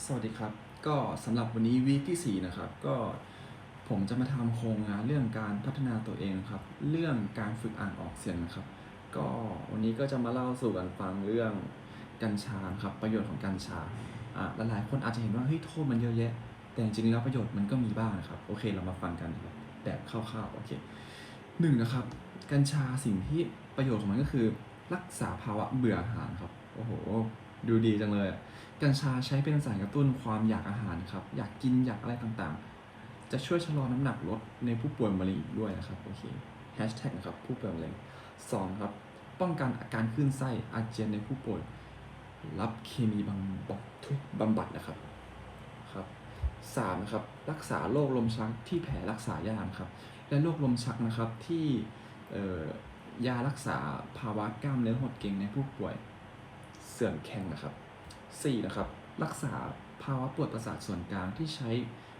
สวัสดีครับ ก็สำหรับวันนี้วีคที่ 4 นะครับ ก็ผมจะมาทำโครงงานเรื่องการพัฒนาตัวเองครับ เรื่องการฝึกอ่านออกเสียงนะครับ ก็วันนี้ก็จะมาเล่าสู่กันฟังเรื่องกัญชาครับ ประโยชน์ของกัญชาอ่าหลายๆคนอาจจะเห็นว่าเฮ้ยโทษมันเยอะแยะ แต่จริงๆแล้วประโยชน์มันก็มีบ้างนะครับ โอเคเรามาฟังกันแบบคร่าวๆโอเคหนึ่งนะครับ กัญชาสิ่งที่ประโยชน์ของมันก็คือ รักษาภาวะเบื่ออาหารครับ โอ้โห ดูดีจังเลยอะ กัญชาใช้เป็นสารกระตุ้นความอยากอาหารครับ อยากกินอยากอะไรต่างๆ จะช่วยชะลอน้ำหนักลดในผู้ป่วยมะเร็งด้วยนะครับโอเคแฮชแท็กนะครับผู้ป่วยมะเร็งสองครับป้องกันอาการคลื่นไส้อาเจียนในผู้ป่วย รับเคมีบำบัดทุกบำบัดนะครับครับสามนะครับรักษาโรคลมชักที่แผลรักษายากครับ และโรคลมชักนะครับที่ยารักษาภาวะกล้ามเนื้อหดเกร็งในผู้ป่วยเสื่อมแข็งนะครับ 4นะครับ รักษาภาวะปวดประสาทส่วนกลางที่ใช้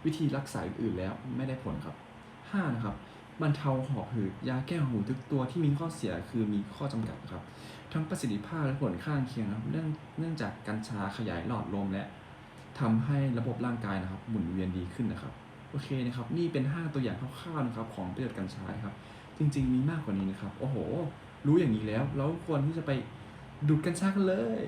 วิธีรักษาอื่นๆแล้วไม่ได้ผลครับ 5 นะครับบรรเทาหอบหืดยาแก้หูทุกตัวที่มีข้อเสียคือมีข้อจำกัดครับ ทั้งประสิทธิภาพและผลข้างเคียงนะครับเนื่องเนื่องจากกัญชาขยายหลอดลมและทำให้ระบบร่างกายนะครับ หมุนเวียนดีขึ้นนะครับโอเคนะครับ นี่เป็น 5 ตัวอย่างคร่าวๆนะครับ ของประโยชน์กัญชาครับ จริง ๆ มีมากกว่านี้นะครับ โอ้โห รู้อย่างนี้แล้วเราควรที่จะไปดูดกัญชากันเลย